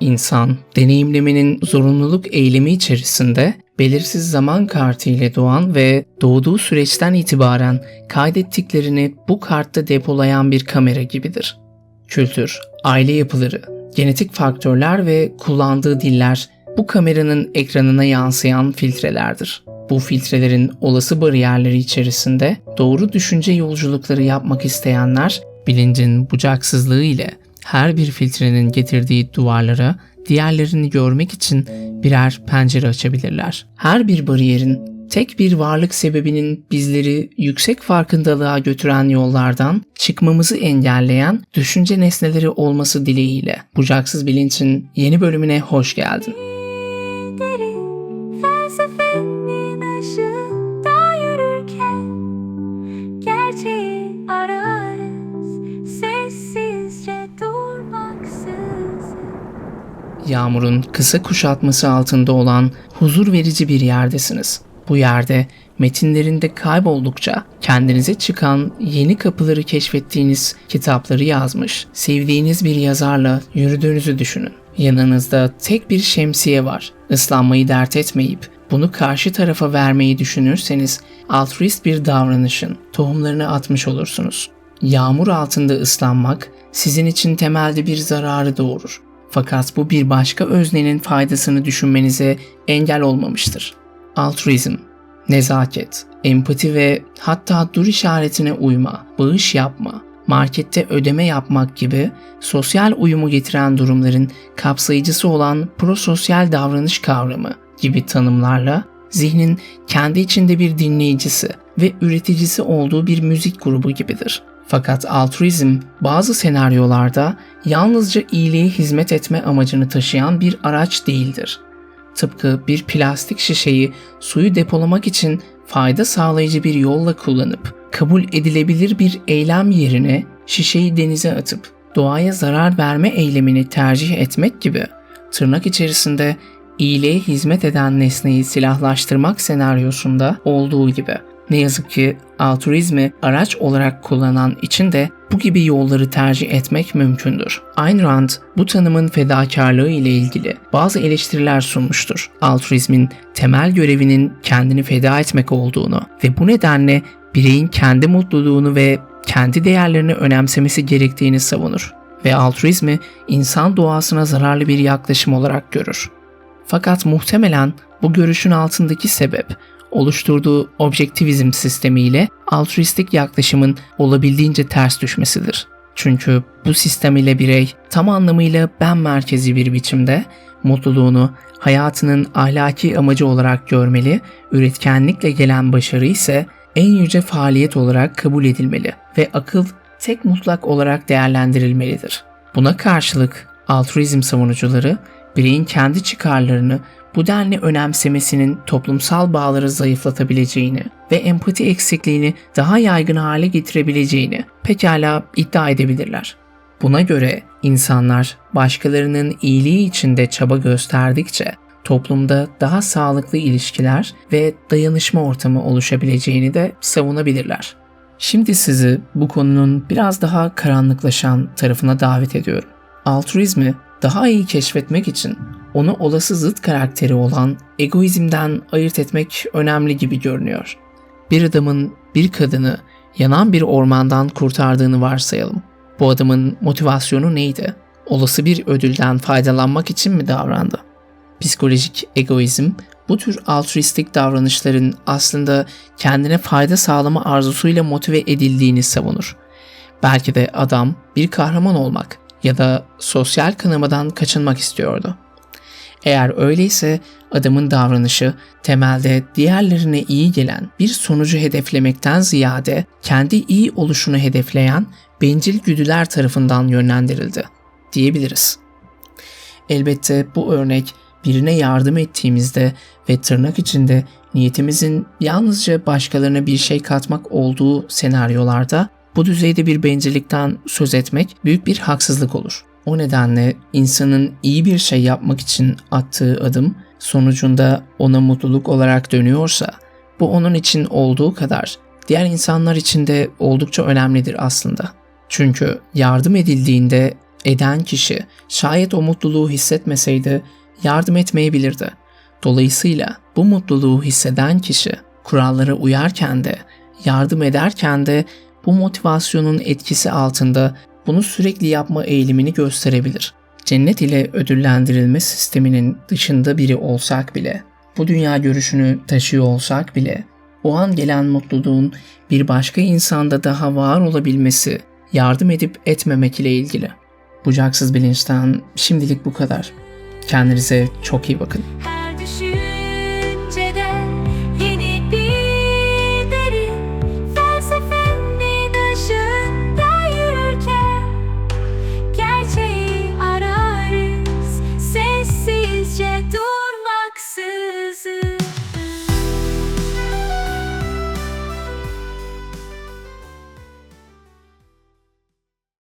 İnsan, deneyimlemenin zorunluluk eylemi içerisinde belirsiz zaman kartı ile doğan ve doğduğu süreçten itibaren kaydettiklerini bu kartta depolayan bir kamera gibidir. Kültür, aile yapıları, genetik faktörler ve kullandığı diller bu kameranın ekranına yansıyan filtrelerdir. Bu filtrelerin olası bariyerleri içerisinde doğru düşünce yolculukları yapmak isteyenler bilincin bucaksızlığı ile her bir filtrenin getirdiği duvarlara diğerlerini görmek için birer pencere açabilirler. Her bir bariyerin tek bir varlık sebebinin bizleri yüksek farkındalığa götüren yollardan çıkmamızı engelleyen düşünce nesneleri olması dileğiyle bucaksız bilinçin yeni bölümüne hoş geldin. Yağmurun kısa kuşatması altında olan huzur verici bir yerdesiniz. Bu yerde metinlerinde kayboldukça kendinize çıkan yeni kapıları keşfettiğiniz kitapları yazmış, sevdiğiniz bir yazarla yürüdüğünüzü düşünün. Yanınızda tek bir şemsiye var. Islanmayı dert etmeyip bunu karşı tarafa vermeyi düşünürseniz altruist bir davranışın tohumlarını atmış olursunuz. Yağmur altında ıslanmak sizin için temelde bir zararı doğurur. Fakat bu bir başka öznenin faydasını düşünmenize engel olmamıştır. Altruizm, nezaket, empati ve hatta dur işaretine uyma, bağış yapma, markette ödeme yapmak gibi sosyal uyumu getiren durumların kapsayıcısı olan prososyal davranış kavramı gibi tanımlarla zihnin kendi içinde bir dinleyicisi ve üreticisi olduğu bir müzik grubu gibidir. Fakat altruizm bazı senaryolarda yalnızca iyiliğe hizmet etme amacını taşıyan bir araç değildir. Tıpkı bir plastik şişeyi suyu depolamak için fayda sağlayıcı bir yolla kullanıp kabul edilebilir bir eylem yerine şişeyi denize atıp doğaya zarar verme eylemini tercih etmek gibi tırnak içerisinde iyiliğe hizmet eden nesneyi silahlaştırmak senaryosunda olduğu gibi. Ne yazık ki altruizmi araç olarak kullanan için de bu gibi yolları tercih etmek mümkündür. Ayn Rand bu tanımın fedakarlığı ile ilgili bazı eleştiriler sunmuştur. Altruizmin temel görevinin kendini feda etmek olduğunu ve bu nedenle bireyin kendi mutluluğunu ve kendi değerlerini önemsemesi gerektiğini savunur ve altruizmi insan doğasına zararlı bir yaklaşım olarak görür. Fakat muhtemelen bu görüşün altındaki sebep oluşturduğu objektivizm sistemiyle altruistik yaklaşımın olabildiğince ters düşmesidir. Çünkü bu sistem ile birey tam anlamıyla ben merkezi bir biçimde mutluluğunu hayatının ahlaki amacı olarak görmeli, üretkenlikle gelen başarı ise en yüce faaliyet olarak kabul edilmeli ve akıl tek mutlak olarak değerlendirilmelidir. Buna karşılık altruizm savunucuları bireyin kendi çıkarlarını bu denli önemsemesinin toplumsal bağları zayıflatabileceğini ve empati eksikliğini daha yaygın hale getirebileceğini pekala iddia edebilirler. Buna göre insanlar başkalarının iyiliği içinde çaba gösterdikçe toplumda daha sağlıklı ilişkiler ve dayanışma ortamı oluşabileceğini de savunabilirler. Şimdi sizi bu konunun biraz daha karanlıklaşan tarafına davet ediyorum. Altruizmi daha iyi keşfetmek için onu olası zıt karakteri olan egoizmden ayırt etmek önemli gibi görünüyor. Bir adamın bir kadını yanan bir ormandan kurtardığını varsayalım. Bu adamın motivasyonu neydi? Olası bir ödülden faydalanmak için mi davrandı? Psikolojik egoizm bu tür altruistik davranışların aslında kendine fayda sağlama arzusuyla motive edildiğini savunur. Belki de adam bir kahraman olmak ya da sosyal kınamadan kaçınmak istiyordu. Eğer öyleyse adamın davranışı temelde diğerlerine iyi gelen bir sonucu hedeflemekten ziyade kendi iyi oluşunu hedefleyen bencil güdüler tarafından yönlendirildi diyebiliriz. Elbette bu örnek birine yardım ettiğimizde ve tırnak içinde niyetimizin yalnızca başkalarına bir şey katmak olduğu senaryolarda bu düzeyde bir bencillikten söz etmek büyük bir haksızlık olur. O nedenle insanın iyi bir şey yapmak için attığı adım sonucunda ona mutluluk olarak dönüyorsa bu onun için olduğu kadar diğer insanlar için de oldukça önemlidir aslında. Çünkü yardım edildiğinde eden kişi şayet o mutluluğu hissetmeseydi yardım etmeyebilirdi. Dolayısıyla bu mutluluğu hisseden kişi kurallara uyarken de yardım ederken de bu motivasyonun etkisi altında bunu sürekli yapma eğilimini gösterebilir. Cennet ile ödüllendirilme sisteminin dışında biri olsak bile, bu dünya görüşünü taşıyor olsak bile, o an gelen mutluluğun bir başka insanda daha var olabilmesi, yardım edip etmemek ile ilgili. Bucaksız bilinçten şimdilik bu kadar. Kendinize çok iyi bakın.